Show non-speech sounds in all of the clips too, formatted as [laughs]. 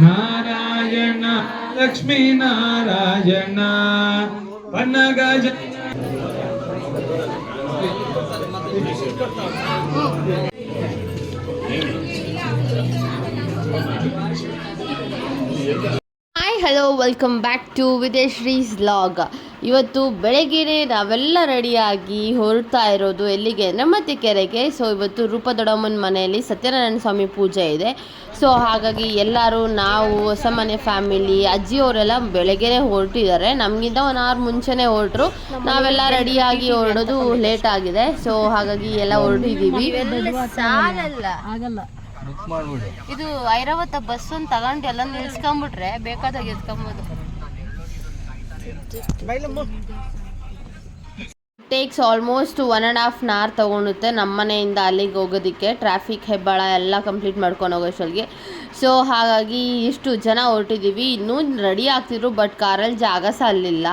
Narayana Lakshmi Narayana ಪನ್ನಗಜ hi hello welcome back to ವಿದೇಶ್ರೀಸ್ log ಇವತ್ತು ಬೆಳಗ್ಗೆನೇ ನಾವೆಲ್ಲ ರೆಡಿಯಾಗಿ ಹೊರಡ್ತಾ ಇರೋದು ಎಲ್ಲಿಗೆ? ಅಂದರೆ ಮತ್ತೆ ಕೆರೆಗೆ. ಸೊ ಇವತ್ತು ರೂಪದೊಡಮ್ಮನ ಮನೆಯಲ್ಲಿ ಸತ್ಯನಾರಾಯಣ ಸ್ವಾಮಿ ಪೂಜೆ ಇದೆ. ಸೊ ಹಾಗಾಗಿ ಎಲ್ಲರೂ ನಾವು ಹೊಸ ಮನೆ ಫ್ಯಾಮಿಲಿ ಅಜ್ಜಿಯವರೆಲ್ಲ ಬೆಳಗ್ಗೆನೇ ಹೊರಟಿದ್ದಾರೆ. ನಮಗಿಂತ ಒನ್ ಅವರ್ ಮುಂಚೆನೇ ಹೊರಟರು. ನಾವೆಲ್ಲ ರೆಡಿಯಾಗಿ ಹೊರಡೋದು ಲೇಟ್ ಆಗಿದೆ. ಸೊ ಹಾಗಾಗಿ ಎಲ್ಲ ಹೊರಟಿದ್ದೀವಿ. ಇದು ಐರಾವತ ಬಸ್ ಒಂದು ತಗೊಂಡು ಎಲ್ಲ ನಿಲ್ಸ್ಕೊಂಬಿಟ್ರೆ ಬೇಕಾದಾಗ ಎತ್ಕೊಂಬೋದು. Takes almost one and half an hour ತೊಗೊಳುತ್ತೆ ನಮ್ಮ ಮನೆಯಿಂದ ಅಲ್ಲಿಗೆ ಹೋಗೋದಕ್ಕೆ. ಟ್ರಾಫಿಕ್ ಹೆಬ್ಬಾಳ ಎಲ್ಲ ಕಂಪ್ಲೀಟ್ ಮಾಡ್ಕೊಂಡು ಹೋಗೋಷ್ಟೊಳಗೆ ಸೊ ಹಾಗಾಗಿ ಇಷ್ಟು ಜನ ಹೊರಟಿದ್ದೀವಿ ಇನ್ನೂ ರೆಡಿ ಆಗ್ತಿದ್ರು ಬಟ್ ಕಾರಲ್ಲಿ ಜಾಗ ಸಾಲಿಲ್ಲ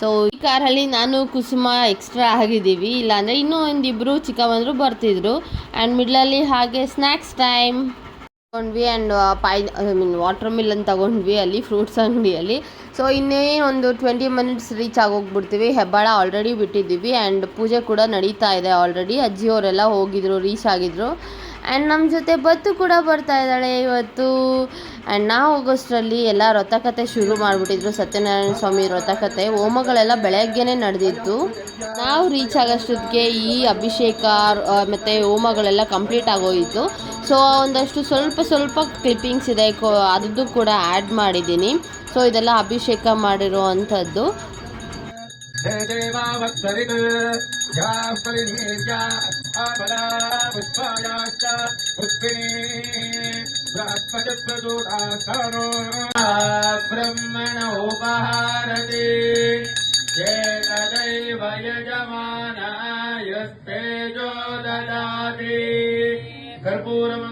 ಸೊ ಈ ಕಾರಲ್ಲಿ ನಾನು ಕುಸುಮ ಎಕ್ಸ್ಟ್ರಾ ಆಗಿದ್ದೀವಿ. ಇಲ್ಲಾಂದರೆ ಇನ್ನೂ ಒಂದಿಬ್ಬರು ಚಿಕ್ಕವಂದರು ಬರ್ತಿದ್ರು. ಆ್ಯಂಡ್ ಮಿಡ್ಲಲ್ಲಿ ಹಾಗೆ ಸ್ನ್ಯಾಕ್ಸ್ ಟೈಮ್ ತಗೊಂಡ್ವಿ and pie I mean watermelon ತಗೊಂಡ್ವಿ ಅಲ್ಲಿ ಫ್ರೂಟ್ಸ್ ಅಂಗಡಿಯಲ್ಲಿ. ಸೊ ಇನ್ನೇನು ಒಂದು ಟ್ವೆಂಟಿ ಮಿನಿಟ್ಸ್ ರೀಚ್ ಆಗೋಗ್ಬಿಡ್ತೀವಿ. ಹೆಬ್ಬಾಳ ಆಲ್ರೆಡಿ ಬಿಟ್ಟಿದ್ದೀವಿ ಆ್ಯಂಡ್ ಪೂಜೆ ಕೂಡ ನಡೀತಾ ಇದೆ ಆಲ್ರೆಡಿ ಅಜ್ಜಿಯವರೆಲ್ಲ ಹೋಗಿದ್ರು ರೀಚ್ ಆಗಿದ್ರು. ಆ್ಯಂಡ್ ನಮ್ಮ ಜೊತೆ ಬತ್ತು ಕೂಡ ಬರ್ತಾ ಇದ್ದಾಳೆ ಇವತ್ತು. ಆ್ಯಂಡ್ ನಾವು ಹೋಗೋಷ್ಟರಲ್ಲಿ ಎಲ್ಲ ವ್ರತಕತೆ ಶುರು ಮಾಡಿಬಿಟ್ಟಿದ್ರು. ಸತ್ಯನಾರಾಯಣ ಸ್ವಾಮಿ ವ್ರತಕತೆ ಹೋಮಗಳೆಲ್ಲ ಬೆಳಗ್ಗೆನೇ ನಡೆದಿತ್ತು. ನಾವು ರೀಚ್ ಆಗೋಷ್ಟೊತ್ತಿಗೆ ಈ ಅಭಿಷೇಕ ಮತ್ತು ಹೋಮಗಳೆಲ್ಲ ಕಂಪ್ಲೀಟ್ ಆಗೋಯಿತು. ಸೊ ಒಂದಷ್ಟು ಸ್ವಲ್ಪ ಸ್ವಲ್ಪ ಕ್ಲಿಪ್ಪಿಂಗ್ಸ್ ಇದೆ. ಅದದ್ದು ಕೂಡ ಆ್ಯಡ್ ಮಾಡಿದ್ದೀನಿ. ಸೊ ಇದೆಲ್ಲ ಅಭಿಷೇಕ ಮಾಡಿರೋ ಅಂಥದ್ದು आपदा पुष्पायाश्च पुष्पिणी प्रदुरासरो ब्रह्मणोपहारते। एतदैव यजमाना यस्ते ज्यो ददाति। कर्पूरम्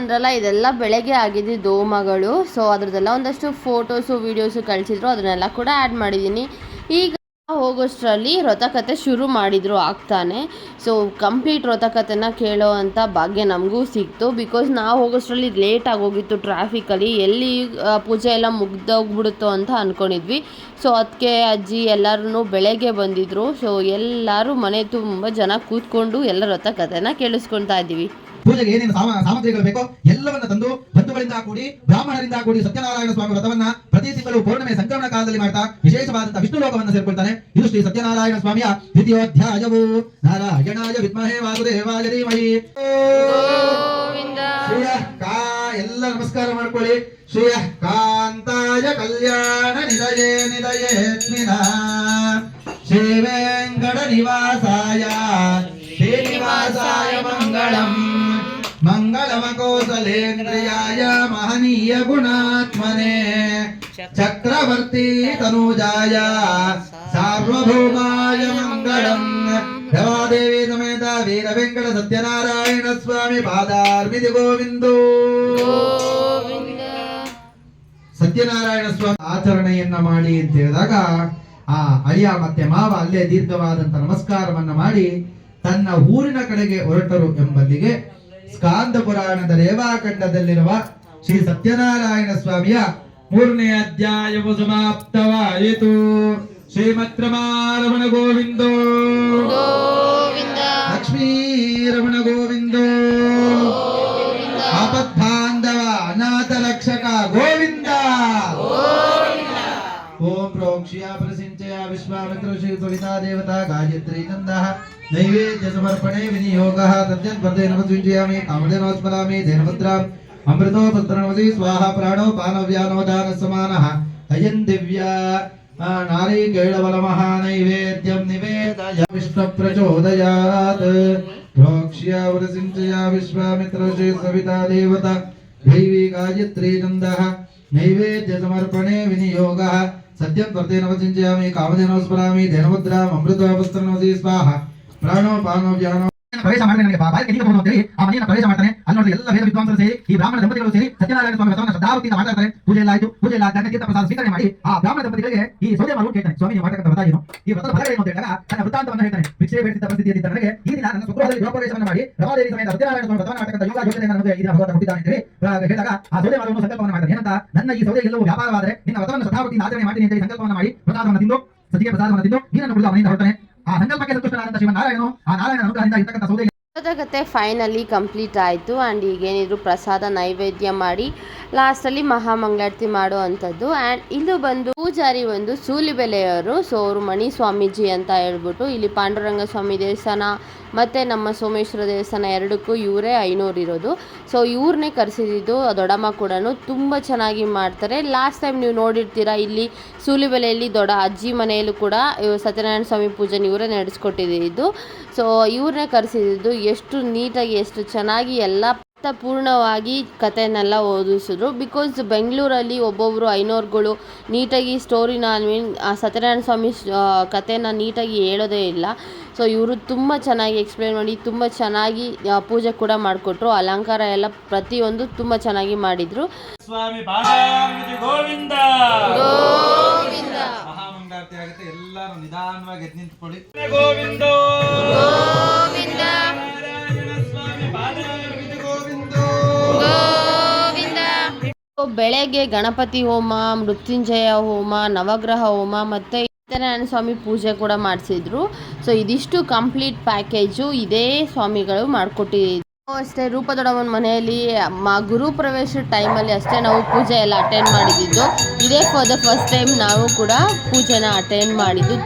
ನೋಡ್ಕೊಂಬಂದ್ರಲ್ಲ ಇದೆಲ್ಲ ಬೆಳಗ್ಗೆ ಆಗಿದ್ದು ದೋಮಗಳು. ಸೊ ಅದ್ರದ್ದೆಲ್ಲ ಒಂದಷ್ಟು ಫೋಟೋಸು ವೀಡಿಯೋಸು ಕಳಿಸಿದ್ರು. ಅದನ್ನೆಲ್ಲ ಕೂಡ ಆ್ಯಡ್ ಮಾಡಿದ್ದೀನಿ. ಈಗ ಹೋಗೋಷ್ಟರಲ್ಲಿ ವ್ರತಕತೆ ಶುರು ಮಾಡಿದರು ಆಗ್ತಾನೆ. ಸೊ ಕಂಪ್ಲೀಟ್ ವ್ರತಕತೆನ ಕೇಳೋ ಅಂಥ ಭಾಗ್ಯ ನಮಗೂ ಸಿಕ್ತು. ಬಿಕಾಸ್ ನಾವು ಹೋಗೋಷ್ಟರಲ್ಲಿ ಲೇಟ್ ಆಗೋಗಿತ್ತು ಟ್ರಾಫಿಕಲ್ಲಿ ಎಲ್ಲಿ ಪೂಜೆ ಎಲ್ಲ ಮುಗ್ದೋಗ್ಬಿಡುತ್ತೋ ಅಂತ ಅಂದ್ಕೊಂಡಿದ್ವಿ ಸೊ ಅದಕ್ಕೆ ಅಜ್ಜಿ ಎಲ್ಲರೂ ಬೆಳಗ್ಗೆ ಬಂದಿದ್ರು. ಸೊ ಎಲ್ಲರೂ ಮನೆ ತುಂಬ ಜನ ಕೂತ್ಕೊಂಡು ಎಲ್ಲ ವ್ರತಕತೆನ ಕೇಳಿಸ್ಕೊತಾ ಇದ್ದೀವಿ. ಪೂಜೆಗೆ ಏನೇನು ಸಾಮ ಸಾಮಗ್ರಿಗಳು ಬೇಕೋ ಎಲ್ಲವನ್ನ ತಂದು ಬಂಧುಗಳಿಂದ ಕೂಡಿ ಬ್ರಾಹ್ಮಣರಿಂದ ಕೂಡಿ ಸತ್ಯನಾರಾಯಣ ಸ್ವಾಮಿ ವ್ರತವನ್ನ ಪ್ರತಿ ತಿಂಗಳು ಪೂರ್ಣಮೆ ಸಂಕ್ರಮಣ ಕಾಲದಲ್ಲಿ ಮಾಡ್ತಾ ವಿಶೇಷವಾದಂತಹ ವಿಷ್ಣು ಲೋಕವನ್ನು ಸೇರ್ಕೊಳ್ತಾನೆ. ಇದು ಶ್ರೀ ಸತ್ಯನಾರಾಯಣ ಸ್ವಾಮಿಯ ದ್ವಿತೀಯೋಧ್ಯಾಯವು. ನಾರಾಯಣಾಯ ವಿದ್ಮಹೇ ವಾಸುದೇವಾಯ ಧೀಮಹಿ. ಕಾ ಎಲ್ಲ ನಮಸ್ಕಾರ ಮಾಡ್ಕೊಳ್ಳಿ. ಶ್ರೀಯ ಕಾಂತಾಯ ಕಲ್ಯಾಣ ನಿಲಯೇ ನಿಲಯೇ ಶ್ರೀ ವೆಂಕಟ ನಿವಾಸಾಯ. ಶ್ರೀನಿವಾಸಾಯ ಮಂಗಳಂ. ಮಂಗಳಮಕೋಸಲೇಂದ್ರಿಯಾಯ ಮಹನೀಯ ಗುಣಾತ್ಮನೆ. ಚಕ್ರವರ್ತಿ ತನೂಜಾಯ ಸಾರ್ವಭೌಮಾಯ ಮಂಗಳಂ. ದೇವಾದೇವಿ ಸಮೇತ ವೀರ ವೆಂಕಟ ಸತ್ಯನಾರಾಯಣ ಸ್ವಾಮಿ ಪಾದಾರ್ಮಿದಿ ಗೋವಿಂದೋ. ಸತ್ಯನಾರಾಯಣ ಸ್ವಾಮಿ ಆಚರಣೆಯನ್ನ ಮಾಡಿ ಅಂತ ಹೇಳಿದಾಗ ಆ ಅಳಿಯ ಮತ್ತೆ ಮಾವ ಅಲ್ಲೇ ದೀರ್ಘವಾದಂತ ನಮಸ್ಕಾರವನ್ನ ಮಾಡಿ ತನ್ನ ಊರಿನ ಕಡೆಗೆ ಹೊರಟರು ಎಂಬಲ್ಲಿಗೆ ಸ್ಕಾಂದ ಪುರಾಣದ ರೇವಾಖಂಡದಲ್ಲಿರುವ ಶ್ರೀ ಸತ್ಯನಾರಾಯಣ ಸ್ವಾಮಿಯ ಮೂರನೇ ಅಧ್ಯಾಯವು ಸಮಾಪ್ತವಾಯಿತು. ಶ್ರೀಮತ್ ರಮಣ ಗೋವಿಂದೋ. ಲಕ್ಷ್ಮೀ ರಮಣ ಗೋವಿಂದೋ. ಆಪದ್ಬಾಂಧವ ಅನಾಥ ರಕ್ಷಕ ಗೋವಿಂದ. ಓಂ ಪ್ರೋಕ್ಷಿಯ ಪ್ರಸಿಂಚಯ ವಿಶ್ವಾಮಿತ್ರ ಶ್ರೀ ಸುಲಿತಾ ದೇವತಾ ಗಾಯತ್ರಿ ನಂದಃ. दैवेद्यसमर्पणे विनियोगः तद्यन्वतेनवसृजयामि कामदेनोस्मरामि धेनवद्राम् अमृतोपत्रनवति स्वाहा प्राणो पानव्यानोदानसमानः अयं दिव्या नारीकेळवलमः नैवेद्यं निवेदय विश्वप्रचोदयात् प्रोक्ष्य वरसिञ्चया विश्वामित्रशे सविता देवता दैवी गायत्री नन्दः नैवेद्यसमर्पणे विनियोगः सत्यं प्रत्येनवचिञ्चयामि कामधेनोस्मरामि धेनवद्राम् अमृतोपत्रनवति स्वाहा ಪ್ರವೇಶ ಮಾಡಿದ್ರೆ ನನಗೆ ಬಾಯಿಗೆ ಅಂತ ಅಂತೇಳಿ ಆ ಮನೆಯನ್ನು ಪ್ರವೇಶ ಮಾಡ್ತಾನೆ. ಅಲ್ಲಿ ನೋಡಿದ್ರೆ ಎಲ್ಲ ವೇದ ವಿದ್ವಾಂಸರು ಸೇರಿ, ಈ ಬ್ರಾಹ್ಮಣ ದಂಪತಿಗಳು ಸೇರಿ ಸತ್ಯನಾರಾಯಣ ಸ್ವಾಮಿ ವ್ರತವನ್ನು ಶ್ರದ್ಧಾವತಿಯಿಂದ ಮಾಡ್ತಾ ಇರ್ತಾರೆ. ಪೂಜೆ ಎಲ್ಲ ಆಯ್ತು. ಪೂಜೆ ಎಲ್ಲ ಪ್ರಸಾದ ಸ್ವೀಕರಣೆ ಮಾಡಿ ಆ ಬ್ರಾಹ್ಮಣ ದಂಪತಿಗಳಿಗೆ ಈ ಸೌದೆ ಮಾಡಲು ಕೇಳ್ತಾನೆ. ಸ್ವಾಮಿ ಈ ಫಲ ಏನು ಅಂತ ತನ್ನ ವೃತ್ತಾಂತವನ್ನು ಹೇಳ್ತಾನೆ. ಬೇಡಿದ ಇದ್ದ ನನಗೆ ಈ ದಿನ ನನ್ನ ಗೃಹಪ್ರವೇಶವನ್ನು ಮಾಡಿ ರಮಾದೇವಿ ಸಮೇತ ಸತ್ಯನಾರಾಯಣ ಸ್ವಾಮಿ ಯೋಗ ಯೋಜನೆ ನನಗೆ ಈ ಭಗವಂತ ಹುಟ್ಟಿದ್ದಾನೆ ಅಂತೇಳಿ ಹೇಳಿದಾಗ ಆ ಸೌದೆ ಸಂಕಲ್ಪವನ್ನು ಏನಂತ? ನನ್ನ ಈ ಸೌದೆ ಎಲ್ಲವೂ ವ್ಯಾಪಾರವಾದರೆ ನಿನ್ನ ಮಾಡಿ ಆ ಸಂಕಲ್ಪಕ್ಕೆ ಸಂತುಷ್ಟನಾದಂತ ಶ್ರೀಮನ್ನಾರಾಯಣನು ಆ ನಾರಾಯಣ ಅನುಗ್ರಹದಿಂದ ಇರ್ತಕ್ಕಂಥ ಸೌದೆ ಕತೆ ಫೈನಲಿ ಕಂಪ್ಲೀಟ್ ಆಯಿತು. ಆ್ಯಂಡ್ ಈಗೇನಿದ್ರು ಪ್ರಸಾದ ನೈವೇದ್ಯ ಮಾಡಿ ಲಾಸ್ಟಲ್ಲಿ ಮಹಾಮಂಗಳಾರತಿ ಮಾಡುವಂಥದ್ದು. ಆ್ಯಂಡ್ ಇದು ಬಂದು ಪೂಜಾರಿ ಒಂದು ಸೂಲಿಬೆಲೆಯವರು ಸೊ ಅವರು ಮಣಿ ಸ್ವಾಮೀಜಿ ಅಂತ ಹೇಳ್ಬಿಟ್ಟು ಇಲ್ಲಿ ಪಾಂಡುರಂಗ ಸ್ವಾಮಿ ದೇವಸ್ಥಾನ ಮತ್ತು ನಮ್ಮ ಸೋಮೇಶ್ವರ ದೇವಸ್ಥಾನ ಎರಡಕ್ಕೂ ಇವರೇ ಐನೂರು ಇರೋದು. ಸೊ, ಇವ್ರನ್ನೇ ಕರೆಸಿದ್ದು ದೊಡಮ್ಮ ಕೂಡ ತುಂಬ ಚೆನ್ನಾಗಿ ಮಾಡ್ತಾರೆ. ಲಾಸ್ಟ್ ಟೈಮ್ ನೀವು ನೋಡಿರ್ತೀರ, ಇಲ್ಲಿ ಸೂಲಿಬೆಲೆಯಲ್ಲಿ ದೊಡ್ಡ ಅಜ್ಜಿ ಮನೆಯಲ್ಲೂ ಕೂಡ ಸತ್ಯನಾರಾಯಣ ಸ್ವಾಮಿ ಪೂಜೆನ ಇವರೇ ನಡೆಸ್ಕೊಟ್ಟಿದ್ದು. ಸೊ, ಇವ್ರನ್ನೇ ಕರೆಸಿದ್ದು ಎಷ್ಟು ನೀಟಾಗಿ, ಎಷ್ಟು ಚೆನ್ನಾಗಿ ಎಲ್ಲ ಪೂರ್ಣವಾಗಿ ಕಥೆನೆಲ್ಲ ಓದಿಸಿದ್ರು. ಬಿಕಾಸ್ ಬೆಂಗಳೂರಲ್ಲಿ ಒಬ್ಬೊಬ್ಬರು ಐನೋರ್ಗಳು ನೀಟಾಗಿ ಸ್ಟೋರಿನ ಐ ಮೀನ್ ಸತ್ಯನಾರಾಯಣ ಸ್ವಾಮಿ ಕಥೆನ ನೀಟಾಗಿ ಹೇಳೋದೇ ಇಲ್ಲ. ಸೊ ಇವರು ತುಂಬ ಚೆನ್ನಾಗಿ ಎಕ್ಸ್ಪ್ಲೇನ್ ಮಾಡಿ ತುಂಬ ಚೆನ್ನಾಗಿ ಪೂಜೆ ಕೂಡ ಮಾಡಿಕೊಟ್ರು. ಅಲಂಕಾರ ಎಲ್ಲ ಪ್ರತಿಯೊಂದು ತುಂಬ ಚೆನ್ನಾಗಿ ಮಾಡಿದರು. ಸ್ವಾಮಿ ಗೋವಿಂದ. ಆಗುತ್ತೆ. ಎಲ್ಲರೂ ನಿಧಾನವಾಗಿ ಎದ್ದು ನಿಂತ್ಕೊಳ್ಳಿ. ಗೋವಿಂದ. ಬೆಳಗ್ಗೆ ಗಣಪತಿ ಹೋಮ, ಮೃತ್ಯುಂಜಯ ಹೋಮ, ನವಗ್ರಹ ಹೋಮ ಮತ್ತು ಸತ್ಯನಾರಾಯಣ ಸ್ವಾಮಿ ಪೂಜೆ ಕೂಡ ಮಾಡಿಸಿದ್ರು. ಸೊ ಇದಿಷ್ಟು ಕಂಪ್ಲೀಟ್ ಪ್ಯಾಕೇಜು ಇದೇ ಸ್ವಾಮಿಗಳು ಮಾಡಿಕೊಟ್ಟಿದ್ದು. ಅಷ್ಟೇ ರೂಪದೊಡವನ ಮನೆಯಲ್ಲಿ ಗುರು ಪ್ರವೇಶ ಟೈಮಲ್ಲಿ ಅಷ್ಟೇ ನಾವು ಪೂಜೆ ಎಲ್ಲ ಅಟೆಂಡ್ ಮಾಡಿದ್ದು. ಇದೇ ಫಾರ್ ದ ಫಸ್ಟ್ ಟೈಮ್ ನಾವು ಕೂಡ ಪೂಜೆನ ಅಟೆಂಡ್ ಮಾಡಿದ್ದು.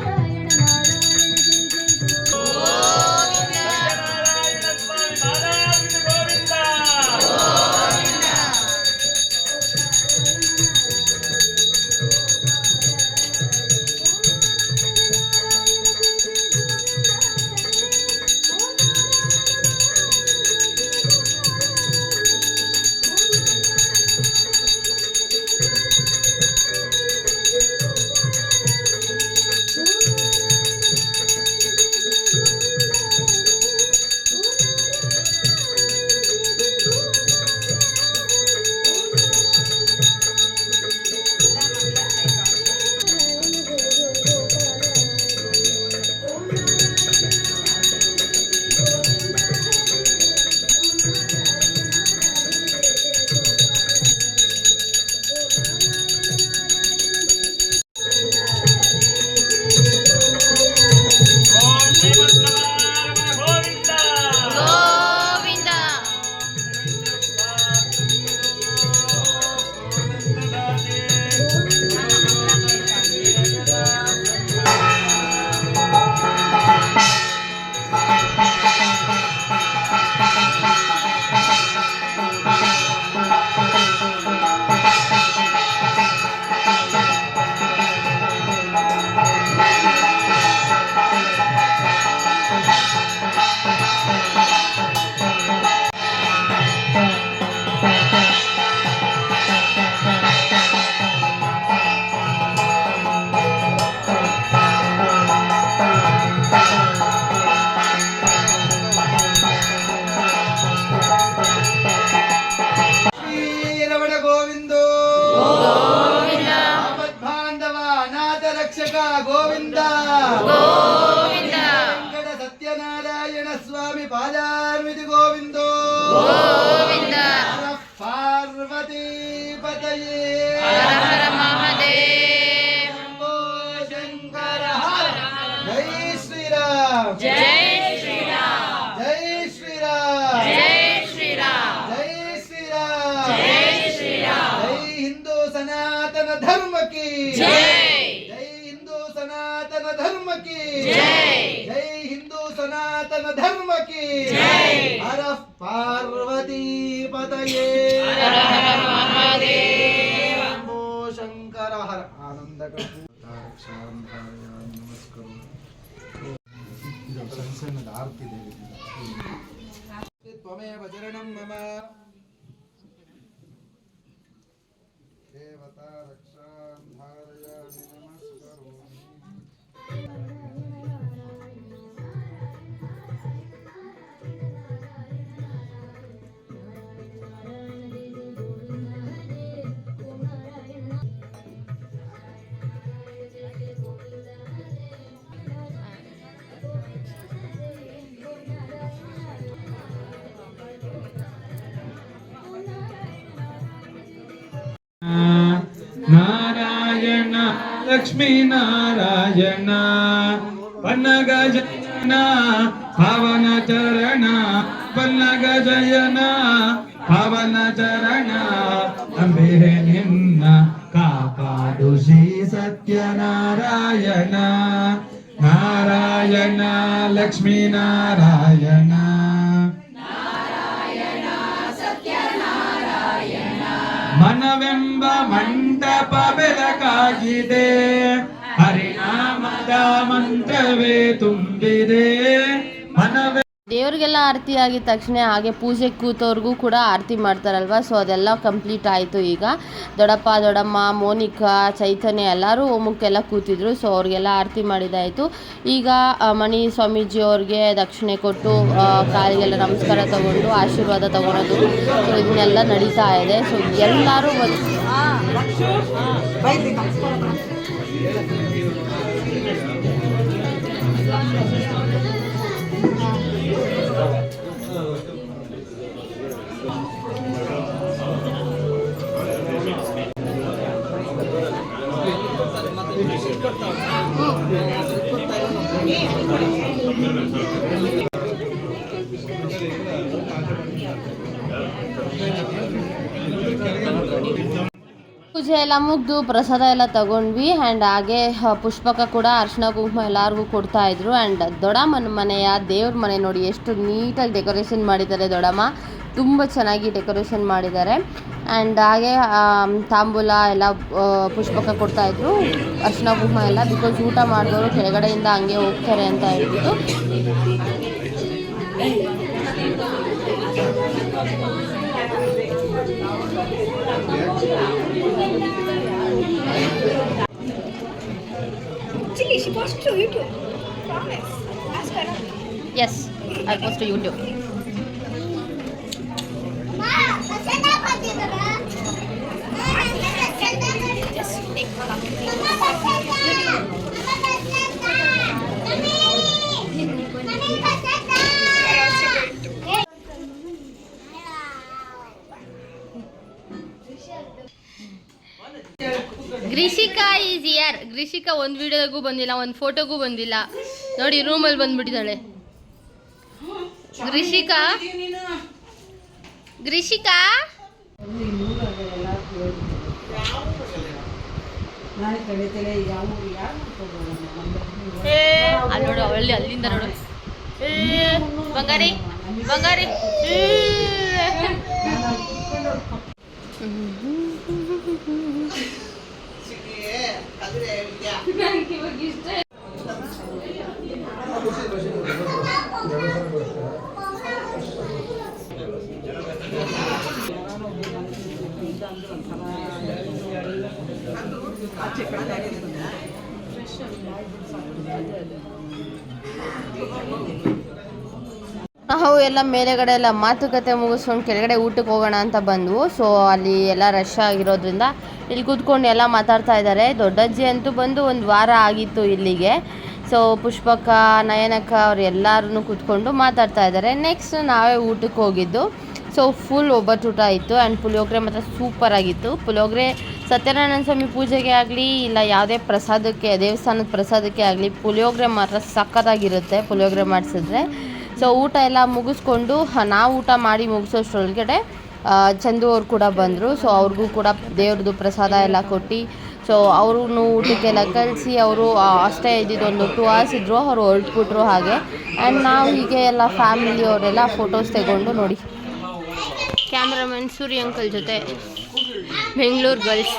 अम्ब की हर पार्वती पतये। नमो शंकर हर आनंद त्वमेव चरणं मम। देवता रक्षां धारयामि नमः। లక్ష్మీనారాయణ పన్నగ జయన పవన చరణ పన్నగ జయన పవన చరణ అంబే నిన్న కాపాడు శ్రీ సత్యనారాయణ నారాయణ లక్ష్మీనారాయణ మన వెంబ మన ಮನವೆಂಬ ಮಂಟಪ ಬೆಳಕಾಗಿದೆ ಹರಿನಾಮದ ಮಂತ್ರವೇ ತುಂಬಿದೆ ಮನವೇ ದೇವ್ರಿಗೆಲ್ಲ ಆರತಿ ಆಗಿದ ತಕ್ಷಣ ಹಾಗೆ ಪೂಜೆ ಕೂತವ್ರಿಗೂ ಕೂಡ ಆರತಿ ಮಾಡ್ತಾರಲ್ವ? ಸೊ ಅದೆಲ್ಲ ಕಂಪ್ಲೀಟ್ ಆಯಿತು ಈಗ. ದೊಡ್ಡಪ್ಪ, ದೊಡ್ಡಮ್ಮ, ಮೋನಿಕಾ, ಚೈತನ್ಯ ಎಲ್ಲರೂ ಹೋಮಕ್ಕೆಲ್ಲ ಕೂತಿದ್ರು. ಸೊ ಅವ್ರಿಗೆಲ್ಲ ಆರತಿ ಮಾಡಿದಾಯಿತು. ಈಗ ಮಣಿ ಸ್ವಾಮೀಜಿ ಅವ್ರಿಗೆ ದಕ್ಷಿಣೆ ಕೊಟ್ಟು ಕಾಲಿಗೆಲ್ಲ ನಮಸ್ಕಾರ ತಗೊಂಡು, ಆಶೀರ್ವಾದ ತಗೊಳೋದು. ಸೊ ಇದನ್ನೆಲ್ಲ ನಡೀತಾ ಇದೆ. ಸೊ ಎಲ್ಲರೂ ಒಂದು ಪೂಜೆ ಎಲ್ಲ ಮುಗ್ದು ಪ್ರಸಾದ ಎಲ್ಲ ತಗೊಂಡ್ವಿ ಆ್ಯಂಡ್ ಹಾಗೆ ಪುಷ್ಪಕ ಕೂಡ, ಅರ್ಶಿನ ಕುಂಕುಮ ಎಲ್ಲರಿಗೂ ಕೊಡ್ತಾ ಇದ್ರು ಆ್ಯಂಡ್ ದೊಡಮ್ಮನ ಮನೆಯ ದೇವ್ರ ಮನೆ ನೋಡಿ ಎಷ್ಟು ನೀಟಾಗಿ ಡೆಕೋರೇಷನ್ ಮಾಡಿದ್ದಾರೆ ದೊಡಮ್ಮ ತುಂಬ ಚೆನ್ನಾಗಿ ಡೆಕೋರೇಷನ್ ಮಾಡಿದ್ದಾರೆ. ಆ್ಯಂಡ್ ಹಾಗೆ ತಾಂಬೂಲ ಎಲ್ಲ ಪುಷ್ಪಕ ಕೊಡ್ತಾ ಇದ್ದರು ಅರ್ಶಿನ ಕುಂಕುಮ ಎಲ್ಲ ಬಿಕಾಸ್ ಊಟ ಮಾಡಿದವರು ಕೆಳಗಡೆಯಿಂದ ಹಂಗೆ ಹೋಗ್ತಾರೆ ಅಂತ ಹೇಳ್ಬಿಟ್ಟು. Yes I post YouTube Grishika is here Grishika ಒಂದು ವಿಡಿಯೋದಾಗೂ ಬಂದಿಲ್ಲ, ಒಂದು ಫೋಟೋಗೂ ಬಂದಿಲ್ಲ. ನೋಡಿ ರೂಮಲ್ಲಿ ಬಂದ್ಬಿಟ್ಟಿದ್ದಾಳೆ. ಗ್ರಿಷಿಕಾ? ಗ್ರಿಷಿಕಾ? ಅಲ್ಲಿ ನೋಡು ಅಲ್ಲಿ ಅಲ್ಲಿಂದ ನೋಡು. ಬಂಗಾರಿ ಬಂಗಾರಿ. ಏ. ನಾವು ಎಲ್ಲ ಮೇಲೆಗಡೆ ಎಲ್ಲ ಮಾತುಕತೆ ಮುಗಿಸ್ಕೊಂಡು ಕೆಳಗಡೆ ಊಟಕ್ಕೆ ಹೋಗೋಣ ಅಂತ ಬಂದ್ವು. ಸೊ ಅಲ್ಲಿ ಎಲ್ಲ ರಶ್ ಆಗಿರೋದ್ರಿಂದ ಇಲ್ಲಿ ಕೂತ್ಕೊಂಡು ಎಲ್ಲ ಮಾತಾಡ್ತಾ ಇದ್ದಾರೆ. ದೊಡ್ಡಜ್ಜಿ ಅಂತೂ ಬಂದು ಒಂದು ವಾರ ಆಗಿತ್ತು ಇಲ್ಲಿಗೆ. ಸೊ ಪುಷ್ಪಕ್ಕ, ನಯನಕ್ಕ ಅವ್ರು ಎಲ್ಲರೂ ಕೂತ್ಕೊಂಡು ಮಾತಾಡ್ತಾ ಇದ್ದಾರೆ. ನೆಕ್ಸ್ಟ್ ನಾವೇ ಊಟಕ್ಕೆ ಹೋಗಿದ್ದು. ಸೊ ಫುಲ್ ಒಬ್ಬಟ್ಟು ಊಟ ಇತ್ತು ಆ್ಯಂಡ್ ಪುಳಿಯೋಗರೆ ಮಾತ್ರ ಸೂಪರ್ ಆಗಿತ್ತು ಪುಳಿಯೋಗರೆ ಸತ್ಯನಾರಾಯಣ ಸ್ವಾಮಿ ಪೂಜೆಗೆ ಆಗಲಿ ಇಲ್ಲ ಯಾವುದೇ ಪ್ರಸಾದಕ್ಕೆ, ದೇವಸ್ಥಾನದ ಪ್ರಸಾದಕ್ಕೆ ಆಗಲಿ ಪುಳಿಯೋಗರೆ ಮಾತ್ರ ಸಖತ್ತಾಗಿರುತ್ತೆ ಪುಳಿಯೋಗರೆ ಮಾಡಿಸಿದ್ರೆ. ಸೊ ಊಟ ಎಲ್ಲ ಮುಗಿಸ್ಕೊಂಡು ನಾವು ಊಟ ಮಾಡಿ ಮುಗಿಸೋಷ್ಟರೊಳಗಡೆ ಚಂದು ಅವ್ರು ಕೂಡ ಬಂದರು. ಸೊ ಅವ್ರಿಗೂ ಕೂಡ ದೇವ್ರದ್ದು ಪ್ರಸಾದ ಎಲ್ಲ ಕೊಟ್ಟು, ಸೊ ಅವ್ರೂ ಊಟಕ್ಕೆಲ್ಲ ಕಳಿಸಿ ಅವರು ಅಷ್ಟೇ ಇದ್ದಿದ್ದು ಒಂದು ಟೂ ಅವರ್ಸ್ ಇದ್ದರು ಅವರು ಹೊರಟ್ಬಿಟ್ರು ಹಾಗೆ. ಆ್ಯಂಡ್ ನಾವು ಹೀಗೆ ಎಲ್ಲ ಫ್ಯಾಮಿಲಿ ಅವರೆಲ್ಲ ಫೋಟೋಸ್ ತೆಗೊಂಡು ನೋಡಿ. ಕ್ಯಾಮ್ರಾಮನ್ ಸೂರ್ಯ ಅಂಕಲ್ ಜೊತೆ ಬೆಂಗಳೂರು ಗರ್ಲ್ಸ್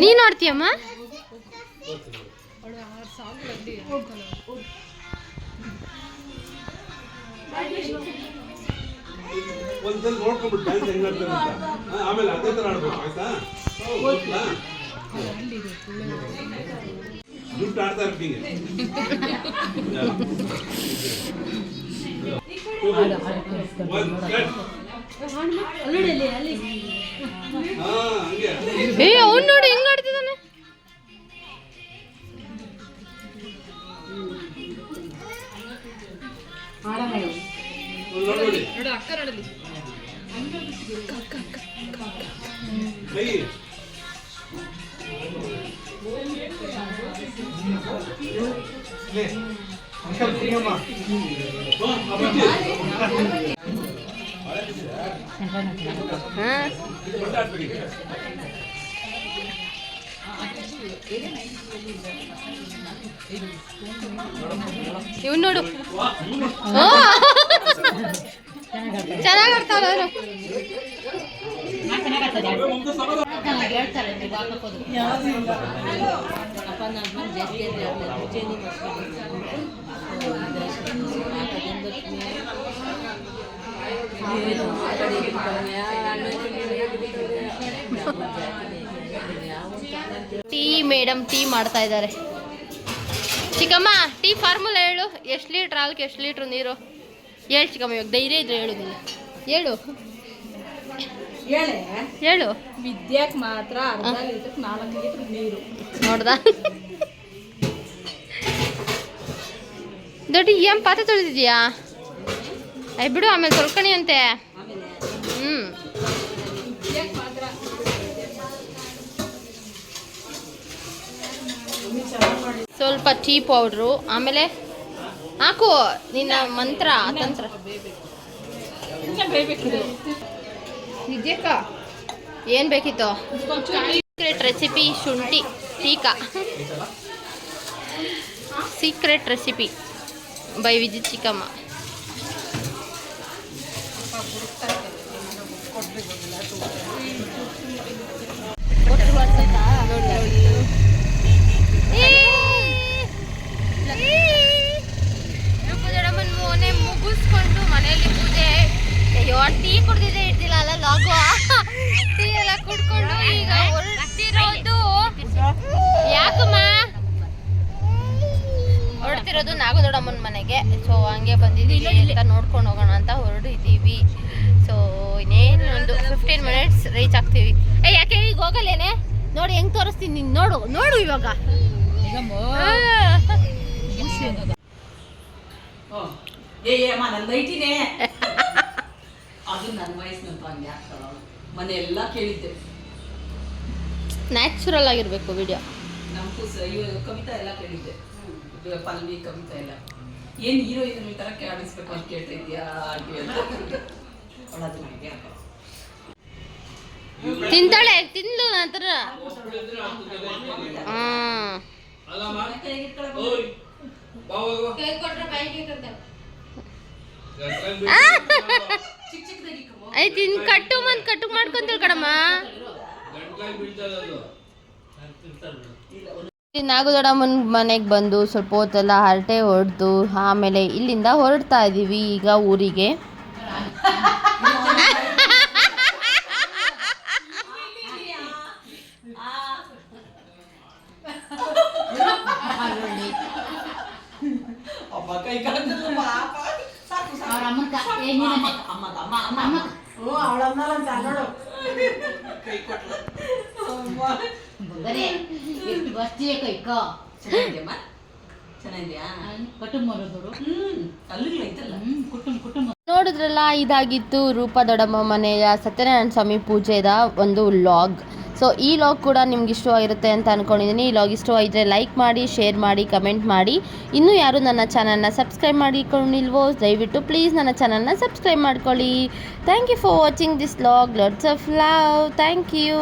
ನೀ ನೋಡ್ತೀಯಮ್ಮ? ಒಂದ್ಸಲ ನೋಡ್ಕೊಂಡ್ಬಿಟ್ಟು ಡ್ಯಾನ್ಸ್ ಹೆಂಗ್ ಆಡ್ತಾರೆ ಅಂತ ಆಮೇಲೆ ಅದೇ ತರ ಆಡ್ಬೇಕು ಆಯ್ತಾ? ದುಡ್ಡು ಆಡ್ತಾ ಇರ್ತೀನಿ ಒಂದ್ ಕಟ್. ಹಾ ಹಂಗೆ ಏ ಅವ್ನು ನೋಡಿ ಹೆಂಗ್ ನೋಡ್ಬಿಡಿ ಕೈ ಹಾ, ಅಭಿಜಿತ್. ಹಾ ಬಟ್ಟೆ ಹಾಕ್ಬಿಡಿ. ಇವ್ನು ನೋಡು ಚೆನ್ನಾಗಿ. ಟೀ ಮೇಡಮ್ ಟೀ ಮಾಡ್ತಾ ಇದ್ದಾರೆ. ಚಿಕ್ಕಮ್ಮ, ಟೀ ಫಾರ್ಮುಲಾ ಹೇಳು. ಎಷ್ಟು ಲೀಟ್ರ್ ಹಾಲ್ಗೆ ಎಷ್ಟು ಲೀಟ್ರ್ ನೀರು? ಹೇಳು ಚಿಕ್ಕಮ್ಮ ಇವಾಗ ಧೈರ್ಯ ಇದ್ರೆ ಹೇಳು ನೀನು. ಹೇಳು. ಹೇಳೆ? ಹೇಳು. ವಿದ್ಯಾಕ್ ಮಾತ್ರ ಅರ್ಧ ಲೀಟರ್ ನಾಲ್ಕು ಲೀಟರ್ ನೀರು. ನೋಡ್ದ? ದೊಡ್ಡ ಏನ್ ಪಾತ್ರೆ ತೊಳೆದಿದ್ಯಾ? ಐ ಬಿಡು ಆಮೇಲೆ ತೊಳ್ಕಣಿ ಅಂತೆ ಹ್ಞೂ ಸ್ವಲ್ಪ ಟೀ ಪೌಡ್ರು ಆಮೇಲೆ ಹಾಕು ನಿನ್ನ ಮಂತ್ರ ತಂತ್ರ. ಏನ್ ವಿದ್ಯಾಕ ಏನು ಬೇಕಿತ್ತು? ಸೀಕ್ರೆಟ್ ರೆಸಿಪಿ ಶುಂಠಿ ಟೀಕಾ. ಸೀಕ್ರೆಟ್ ರೆಸಿಪಿ ಬೈ ವಿಜಿತ್ ಚಿಕ್ಕಮ್ಮ. ರುಕ್ಕುದೊಡಮ್ಮನ ಮೊನ್ನೆ ಮುಗಿಸ್ಕೊಂಡು ಮನೆಯಲ್ಲಿ ಪೂಜೆ ಅಯ್ಯೋ ಟೀ ಕುಡ್ದಿದ್ದೆ ಇಡ್ತಿಲ್ಲ ಅಲ್ಲ ಲಾಗು ಟೀ ಎಲ್ಲ ಕುಡ್ಕೊಂಡು ಈಗ ಹೊರಡ್ತಿರೋದು ಯಾಕಮ್ಮ? ಹೊರಡ್ತಿರೋದು ದೊಡ್ಡಮ್ಮನ ಮನೆಗೆ. ಸೊ ಹಂಗೆ ಬಂದಿದ್ದೀವಿ ಅಂತ ನೋಡ್ಕೊಂಡು ಹೋಗೋಣ ಅಂತ ಹೊರಡಿದ್ದೀವಿ ಸೊ ಇನ್ನೇನು ಒಂದು ಫಿಫ್ಟೀನ್ ಮಿನಿಟ್ಸ್ ರೀಚ್ ಆಗ್ತೀವಿ. ಏ ಯಾಕೆ ಈಗ ಹೋಗಲ್ಲೇನೆ? ನೋಡಿ ಹೆಂಗ್ ತೋರಿಸ್ತೀನಿ ನೀನು ನೋಡು ನೋಡು ಇವಾಗ. ಏ ಅಮ್ಮ ನನ್ನ [laughs] ಅದು ನನ್ನ ವಯಸ್ಸಿನಂತ ಹಂಗೆ ಆಗ್ತಾಳ ಮನೆ ಎಲ್ಲ ಕೇಳಿದ್ದೆ. ನ್ಯಾಚುರಲ್ ಆಗಿರ್ಬೇಕು ವಿಡಿಯೋ ನಮ್ಮ ಕೂಸ ಕವಿತಾ ಎಲ್ಲ ಕೇಳಿದ್ದೆ. ಪಲ್ವಿ ಕವಿತಾ ಎಲ್ಲ. ಏನ್ ಈ ತರ ಆಡಿಸ್ಬೇಕು ಅಂತ ಕೇಳ್ತಾ ಇದೀಯಾ ನನಗೆ ತಿಂತಾಳೆ ತಿಂದು ನಂತರ. ಹ್ಮ್. ಐತಿ ಇನ್ ಕಟ್ಟು ಮಂದ್ ಕಟ್ಟು ಮಾಡ್ಕೊಂತೀವಿ ಕಡಮ್ಮ ನಾಗದೊಡಮ್ಮನ ಮನೆಗೆ ಬಂದು ಸ್ವಲ್ಪ ಹೊತ್ತೆಲ್ಲ ಹರಟೆ ಹೊಡೆದು ಆಮೇಲೆ ಇಲ್ಲಿಂದ ಹೊರಡ್ತಾ ಇದ್ದೀವಿ ಈಗ ಊರಿಗೆ. ಸಾಕು ಅಮ್ಮ ಅಮ್ಮ ಅಮ್ಮ. ಅಂತ ಅಮ್ಮ ಕೈ ಕೊಟ್ಲು ಅಮ್ಮ. ಚೆನ್ನಾಗಿದ್ಯಮ್ಮ? ಚೆನ್ನಾಗಿದ್ಯಾ? ಹ್ಮ್ ಅಲ್ಲಿಲ್ಲ ಐತಲ್ಲ. ನೋಡಿದ್ರಲ್ಲ ಇದಾಗಿತ್ತು ರೂಪ ದೊಡ್ಡಮ್ಮ ಮನೆಯ ಸತ್ಯನಾರಾಯಣ ಸ್ವಾಮಿ ಪೂಜೆದ ಒಂದು ಲಾಗ್ ಸೊ ಈ ಲಾಗ್ ಕೂಡ ನಿಮ್ಗೆ ಇಷ್ಟವಾಗಿರುತ್ತೆ ಅಂತ ಅಂದ್ಕೊಂಡಿದ್ದೀನಿ ಈ ಲಾಗ್ ಇಷ್ಟವಾಗಿದ್ದರೆ ಲೈಕ್ ಮಾಡಿ ಶೇರ್ ಮಾಡಿ ಕಮೆಂಟ್ ಮಾಡಿ. ಇನ್ನೂ ಯಾರು ನನ್ನ ಚಾನಲ್ನ ಸಬ್ಸ್ಕ್ರೈಬ್ ಮಾಡಿಕೊಂಡಿಲ್ವೋ ದಯವಿಟ್ಟು ಪ್ಲೀಸ್ ನನ್ನ ಚಾನಲ್ನ ಸಬ್ಸ್ಕ್ರೈಬ್ ಮಾಡ್ಕೊಳ್ಳಿ. Thank you for watching this log lots of love thank you